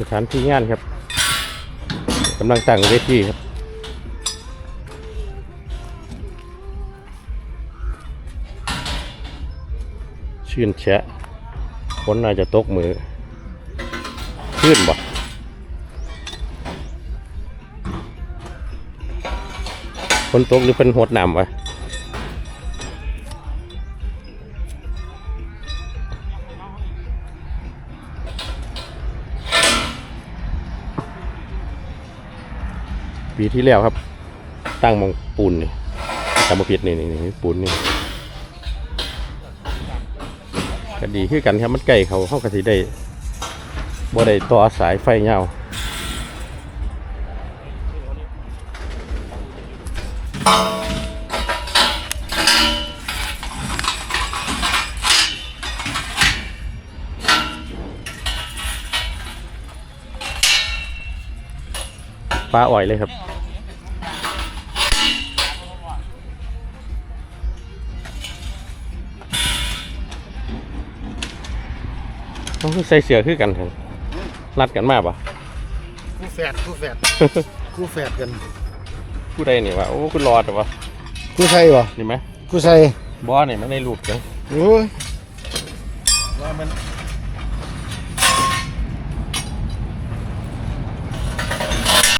สถานที่งานครับกำลังตั้งเวทีครับชื่นแชะฝนน่าจะตกมือขึ้นบ่ฝนตกหรือเป็นหดน้ำวะ ปีที่แล้วครับ ตั้งมองปูนนี่จำมาผิดนี่นี่นี่ปูนนี่ก็ดีขึ้นกันครับมันไก่เขาเข้ากะสิได้บ่ได้ต่อสายไฟเงา ปลาอ่อยเลยครับ ต้องใส่เสื้อคือกันครับรัดกันมาปะคู่แฝดคู่แฝดคู่แฝดกันผู้ใดนี่วะโอ้คุณรอดแต่วะคู่ใส่บ่นี่ไหมคู่ใส่บอนี่มันในรูปจังโอ้ยว่ามัน